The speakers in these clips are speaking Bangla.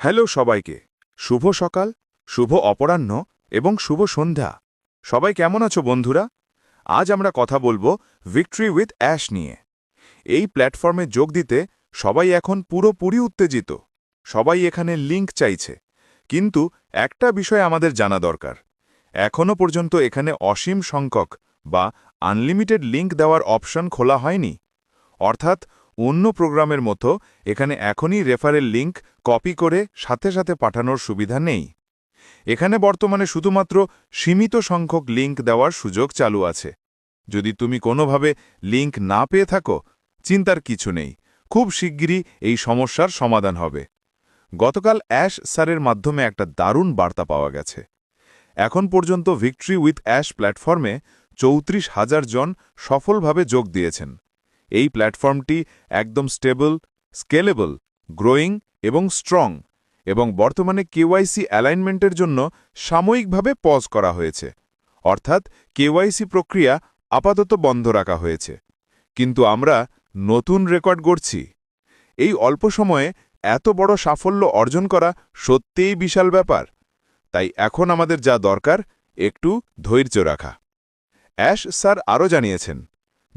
হ্যালো সবাইকে। শুভ সকাল, শুভ অপরাহ্ন এবং শুভ সন্ধ্যা। সবাই কেমন আছো বন্ধুরা? আজ আমরা কথা বলব ভিক্টরি উইথ অ্যাশ নিয়ে। এই প্ল্যাটফর্মে যোগ দিতে সবাই এখন পুরোপুরি উত্তেজিত। সবাই এখানে লিংক চাইছে। কিন্তু একটা বিষয় আমাদের জানা দরকার। এখনও পর্যন্ত এখানে অসীম সংখ্যক বা আনলিমিটেড লিংক দেওয়ার অপশন খোলা হয়নি। অর্থাৎ অন্য প্রোগ্রামের মতো এখানে এখনই রেফারেল লিংক কপি করে সাথে সাথে পাঠানোর সুবিধা নেই। এখানে বর্তমানে শুধুমাত্র সীমিত সংখ্যক লিংক দেওয়ার সুযোগ চালু আছে। যদি তুমি কোনোভাবে লিংক না পেয়ে থাকো, চিন্তার কিছু নেই। খুব শিগগিরই এই সমস্যার সমাধান হবে। গতকাল অ্যাশ স্যারের মাধ্যমে একটা দারুণ বার্তা পাওয়া গেছে। এখন পর্যন্ত ভিক্টরি উইথ অ্যাশ প্ল্যাটফর্মে চৌত্রিশ হাজার জন সফলভাবে যোগ দিয়েছেন। এই প্ল্যাটফর্মটি একদম স্টেবল, স্কেলেবল, গ্রোয়িং এবং স্ট্রং এবং বর্তমানে কেওয়াইসি অ্যালাইনমেন্টের জন্য সাময়িকভাবে পজ করা হয়েছে। অর্থাৎ কেওয়াইসি প্রক্রিয়া আপাতত বন্ধ রাখা হয়েছে। কিন্তু আমরা নতুন রেকর্ড গড়ছি। এই অল্প সময়ে এত বড় সাফল্য অর্জন করা সত্যিই বিশাল ব্যাপার। তাই এখন আমাদের যা দরকার, একটু ধৈর্য রাখা। অ্যাশ স্যার আরও জানিয়েছেন।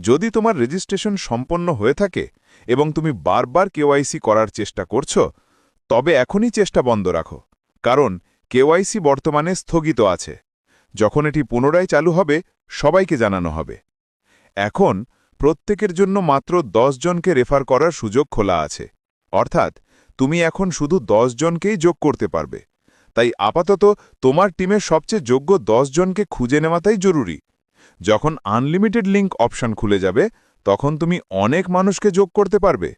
যদি তোমার রেজিস্ট্রেশন সম্পন্ন হয়ে থাকে এবং তুমি বারবার কেওয়াইসি করার চেষ্টা করছ, তবে এখনই চেষ্টা বন্ধ রাখো, কারণ কেওয়াইসি বর্তমানে স্থগিত আছে। যখন এটি পুনরায় চালু হবে, সবাইকে জানানো হবে। এখন, প্রত্যেকের জন্য মাত্র দশ জনকে রেফার করার সুযোগ খোলা আছে। অর্থাৎ, তুমি এখন শুধু দশ জনকেই যোগ করতে পারবে। তাই আপাতত তোমার টিমের সবচেয়ে যোগ্য দশ জনকে খুঁজে নেওয়াটাই জরুরি। যখন আনলিমিটেড লিঙ্ক অপশন খুলে যাবে, তখন তুমি অনেক মানুষকে যোগ করতে পারবে।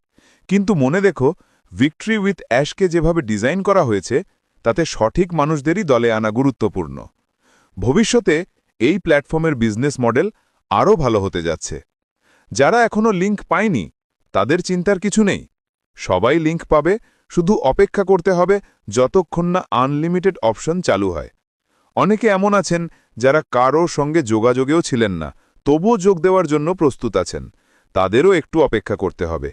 কিন্তু মনে দেখো ভিক্টরি উইথ অ্যাশকে যেভাবে ডিজাইন করা হয়েছে, তাতে সঠিক মানুষদেরই দলে আনা গুরুত্বপূর্ণ। ভবিষ্যতে এই প্ল্যাটফর্মের বিজনেস মডেল আরও ভালো হতে যাচ্ছে। যারা এখনও লিঙ্ক পায়নি, তাদের চিন্তার কিছু নেই। সবাই লিঙ্ক পাবে, শুধু অপেক্ষা করতে হবে যতক্ষণ না আনলিমিটেড অপশন চালু হয়। অনেকে এমন আছেন যারা কারও সঙ্গে যোগাযোগেও ছিলেন না, তবুও যোগ দেওয়ার জন্য প্রস্তুত আছেন। তাদেরও একটু অপেক্ষা করতে হবে।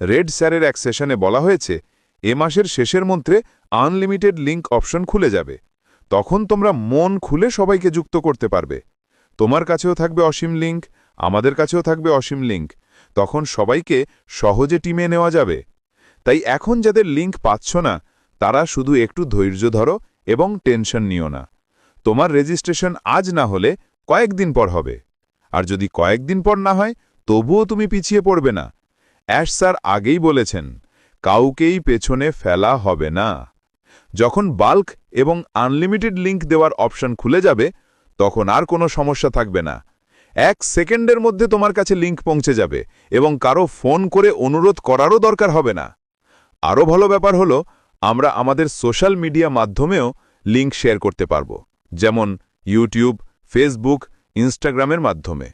রেড স্যারের এক সেশনে বলা হয়েছে, এ মাসের শেষের মন্ত্রে আনলিমিটেড লিঙ্ক অপশন খুলে যাবে। তখন তোমরা মন খুলে সবাইকে যুক্ত করতে পারবে। তোমার কাছেও থাকবে অসীম লিঙ্ক, আমাদের কাছেও থাকবে অসীম লিঙ্ক। তখন সবাইকে সহজে টিমে নেওয়া যাবে। তাই এখন যাদের লিঙ্ক পাচ্ছ না, তারা শুধু একটু ধৈর্য ধরো এবং টেনশন নিও না। তোমার রেজিস্ট্রেশন আজ না হলে কয়েকদিন পর হবে। আর যদি কয়েকদিন পর না হয়, তবুও তুমি পিছিয়ে পড়বে না। অ্যাশ স্যার আগেই বলেছেন, কাউকেই পেছনে ফেলা হবে না। যখন বাল্ক এবং আনলিমিটেড লিঙ্ক দেওয়ার অপশন খুলে যাবে, তখন আর কোনো সমস্যা থাকবে না। এক সেকেন্ডের মধ্যে তোমার কাছে লিঙ্ক পৌঁছে যাবে এবং কারও ফোন করে অনুরোধ করারও দরকার হবে না। আরও ভালো ব্যাপার হলো, আমরা আমাদের সোশ্যাল মিডিয়া মাধ্যমেও লিঙ্ক শেয়ার করতে পারব। যেমন ইউটিউব, ফেসবুক, ইনস্টাগ্রামের মাধ্যমে।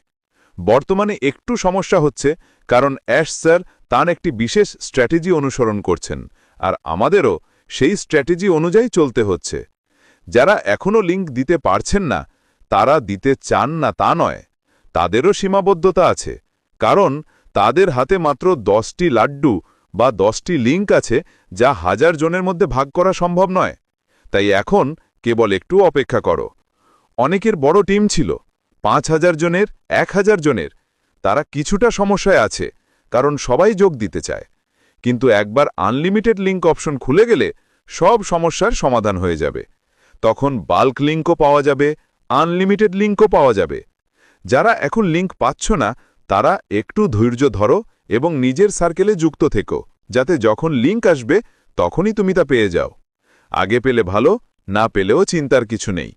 বর্তমানে একটু সমস্যা হচ্ছে কারণ অ্যাশ স্যার তার একটি বিশেষ স্ট্র্যাটেজি অনুসরণ করছেন আর আমাদেরও সেই স্ট্র্যাটেজি অনুযায়ী চলতে হচ্ছে। যারা এখনও লিঙ্ক দিতে পারছেন না, তারা দিতে চান না তা নয়। তাদেরও সীমাবদ্ধতা আছে, কারণ তাদের হাতে মাত্র দশটি লাড্ডু বা দশটি লিঙ্ক আছে যা হাজার জনের মধ্যে ভাগ করা সম্ভব নয়। তাই এখন কেবল একটু অপেক্ষা করো। অনেকের বড় টিম ছিল, পাঁচ হাজার জনের, এক হাজার জনের। তারা কিছুটা সমস্যায় আছে, কারণ সবাই যোগ দিতে চায়। কিন্তু একবার আনলিমিটেড লিঙ্ক অপশন খুলে গেলে সব সমস্যার সমাধান হয়ে যাবে। তখন বাল্ক লিঙ্কও পাওয়া যাবে, আনলিমিটেড লিঙ্কও পাওয়া যাবে। যারা এখন লিঙ্ক পাচ্ছ না, তারা একটু ধৈর্য ধরো এবং নিজের সার্কেলে যুক্ত থেকো, যাতে যখন লিঙ্ক আসবে, তখনই তুমি তা পেয়ে যাও। আগে পেলে ভালো না পেলেও চিন্তার কিছু নেই।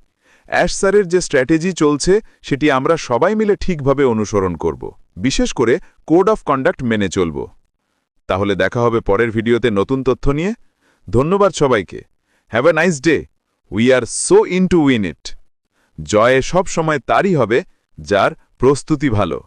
অ্যাশ স্যারের যে স্ট্র্যাটেজি চলছে, সেটি আমরা সবাই মিলে ঠিকভাবে অনুসরণ করব। বিশেষ করে কোড অফ কন্ডাক্ট মেনে চলব। তাহলে দেখা হবে পরের ভিডিওতে নতুন তথ্য নিয়ে। ধন্যবাদ সবাইকে। Have a nice day we are so in to win it জয়ে সব সময় তারই হবে, যার প্রস্তুতি ভালো।